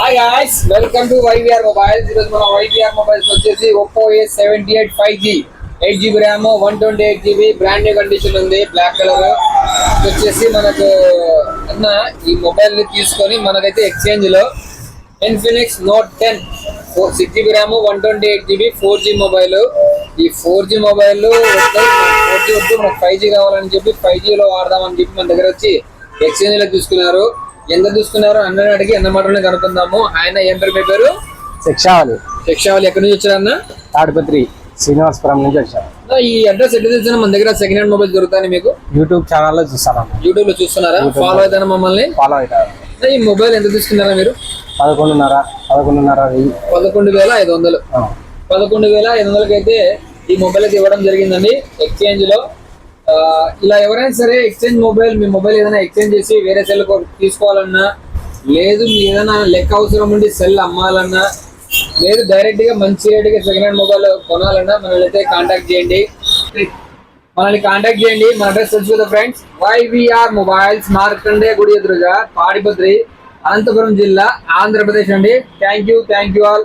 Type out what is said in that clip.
Hi guys welcome to YVR mobiles ఈరోజు మన YVR mobiles వచ్చేసి Oppo A seventy eight five G eight GB RAM one twenty eight GB brand new condition ఉంది black colour వచ్చేసి మనకు అన్న ఈ mobile తీసుకొని మనకైతే ఎక్స్చేంజ్లో Infinix Note ten four six GB RAM one twenty eight GB four G mobile ఈ four G mobile four G వద్దు మనకు ఫైవ్ జీ కావాలని చెప్పి ఫైవ్ జీలో వాడదామని చెప్పి మన దగ్గర వచ్చి ఎక్స్చేంజ్లో తీసుకున్నారు. ఎంత తీసుకున్నారు అన్న అడిగి ఎన్న మాటలను కనుక్కుందాము. ఆయన ఏం పేరు? మీ పేరు? శిక్షావళి. శిక్షావళి ఎక్కడి నుంచి వచ్చారన్న తాడిపత్రి శ్రీనివాసపురం నుంచి వచ్చాను అన్న, ఈ అడ్రస్ ఎట్లా తెలిసిన మన దగ్గర సెకండ్ హ్యాండ్ మొబైల్ దొరుకుతాయి మీకు? యూట్యూబ్ ఛానల్లో చూస్తాను. యూట్యూబ్లో చూస్తున్నారా ఫాలో అవుతారా మమ్మల్ని? ఫాలో అవుతారు. అన్న, ఈ మొబైల్ ఎంత తీసుకున్నారా మీరు? పదకొండున్నర పదకొండున్నర పదకొండు వేల ఐదు వందలు. పదకొండు వేల ఐదు వందలకి అయితే ఈ మొబైల్ అయితే ఇవ్వడం జరిగిందండి. ఎక్స్చేంజ్లో ఇలా ఎవరైనా సరే ఎక్స్చేంజ్ మొబైల్ మీ మొబైల్ ఏదైనా ఎక్స్చేంజ్ చేసి వేరే సెల్ తీసుకోవాలన్నా లేదు మీ ఏదైనా లెక్క అవసరం ఉండి సెల్ అమ్మాలన్నా లేదు డైరెక్ట్గా మంచి రేటుగా సెకండ్ హ్యాండ్ మొబైల్ కొనాలన్నా మనల్ని అయితే కాంటాక్ట్ చేయండి. మనల్ని కాంటాక్ట్ చేయండి. మన అడ్రస్ తెలుసు ఫ్రెండ్స్ వైవిఆర్ మొబైల్స్ మార్కండే గుడి ఎదురుగా పాడిపత్రి అనంతపురం జిల్లా ఆంధ్రప్రదేశ్ అండి. Thank you thank you all